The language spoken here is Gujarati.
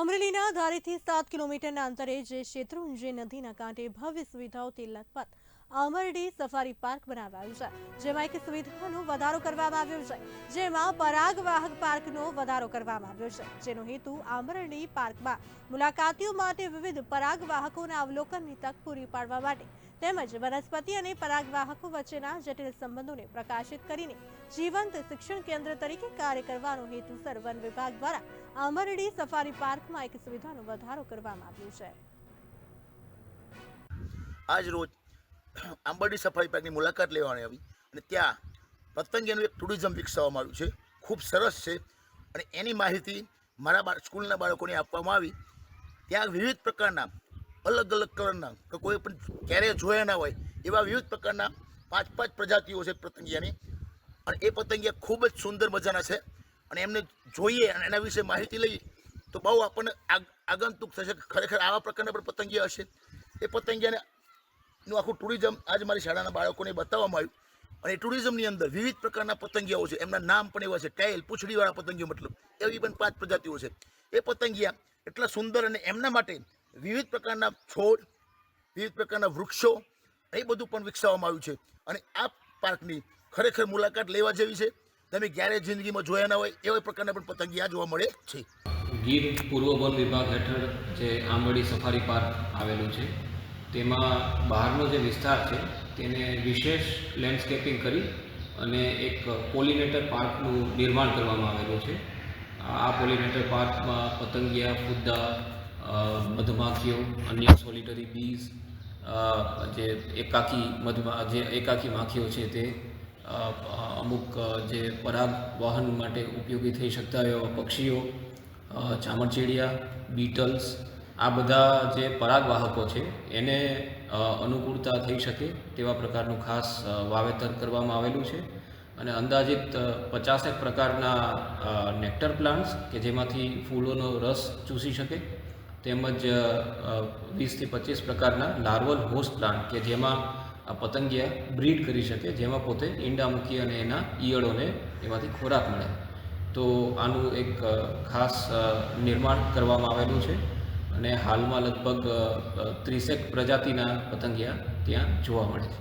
અમરેલીના ધારેથી સાત કિલોમીટરના અંતરે જે શેત્રુંજય નદીના કાંઠે ભવ્ય સુવિધાઓથી લખપત અમરડી સફારી પાર્ક બનાવાયું છે. જેમાં એક સુવિધાનો વધારો કરવામાં આવ્યો છે. જેમાં પરાગવાહક પાર્કનો વધારો કરવામાં આવ્યો છે. જેનો હેતુ આમરડી પાર્કમાં મુલાકાતીઓ માટે વિવિધ પરાગવાહકોના અવલોકનની તક પૂરી પાડવા માટે તેમજ વનસ્પતિ અને પરાગવાહકો વચ્ચેના જટિલ સંબંધોને પ્રકાશિત કરીને જીવંત શિક્ષણ કેન્દ્ર તરીકે કાર્ય કરવાનો હેતુસર વન વિભાગ દ્વારા અમરડી સફારી પાર્કમાં એક સુવિધાનો વધારો કરવામાં આવ્યો છે. આજ રોજ આંબરડી સફારી પાર્કની મુલાકાત લેવાની આવી અને ત્યાં પતંગિયાનું એક ટુરિઝમ વિકસાવવામાં આવ્યું છે. ખૂબ સરસ છે અને એની માહિતી મારા બાળ, સ્કૂલના બાળકોને આપવામાં આવી. ત્યાં વિવિધ પ્રકારના અલગ અલગ કલરના કોઈ પણ ક્યારેય જોયા ના હોય એવા વિવિધ પ્રકારના પાંચ પાંચ પ્રજાતિઓ છે પતંગિયાની. અને એ પતંગિયા ખૂબ જ સુંદર મજાના છે. અને એમને જોઈએ અને એના વિશે માહિતી લઈએ, તો બહુ આપણને આગ- આગંતુક થશે ખરેખર આવા પ્રકારના પણ પતંગિયા હશે. એ પતંગિયાને નું આખું ટુરિઝમ આજ મારી શાળાના બાળકોને બતાવવામાં આવ્યું. અને ટુરિઝમની અંદર વિવિધ પ્રકારના પતંગિયાઓ છે. એમના નામ પણ એવા છે. ટાઇલ પૂંછડીવાળા પતંગિયો મતલબ. એવી પણ પાંચ પ્રજાતિઓ છે. એ પતંગિયા એટલા સુંદર અને એમના માટે વિવિધ પ્રકારના છોડ, વિવિધ પ્રકારના વૃક્ષો એ બધું પણ વિકસાવવામાં આવ્યું છે. અને આ પાર્કની ખરેખર મુલાકાત લેવા જેવી છે. તમે ક્યારેય જિંદગીમાં જોયા ના હોય, એવા પ્રકારના પણ પતંગિયા જોવા મળે છે. ગીર પૂર્વ વન વિભાગ હેઠળ જે આંબડી સફારી પાર્ક આવેલું છે, તેમાં બહારનો જે વિસ્તાર છે, તેને વિશેષ લેન્ડસ્કેપિંગ કરી અને એક પોલિનેટર પાર્કનું નિર્માણ કરવામાં આવેલું છે. આ પોલિનેટર પાર્કમાં પતંગિયા, ફુદ્દા મધમાખીઓ, અન્ય સોલિટરી બીઝ જે એકાકી મધમા, જે એકાકી માખીઓ છે તે અમુક જે પરાગ વાહન માટે ઉપયોગી થઈ શકતા એવા પક્ષીઓ ચામરચીડિયા, બીટલ્સ, આ બધા જે પરાગવાહકો છે, એને અનુકૂળતા થઈ શકે તેવા પ્રકારનું ખાસ વાવેતર કરવામાં આવેલું છે. અને અંદાજિત પચાસેક પ્રકારના નેક્ટર પ્લાન્ટ્સ કે જેમાંથી ફૂલોનો રસ ચૂસી શકે, તેમજ વીસથી પચીસ પ્રકારના લાર્વલ હોસ્ટ પ્લાન્ટ કે જેમાં પતંગિયા બ્રીડ કરી શકે, જેમાં પોતે ઈંડા મૂકી અને એના ઈયળોને એમાંથી ખોરાક મળે. તો આનું એક ખાસ નિર્માણ કરવામાં આવેલું છે અને હાલમાં લગભગ ત્રીસેક પ્રજાતિના પતંગિયા ત્યાં જોવા મળે છે.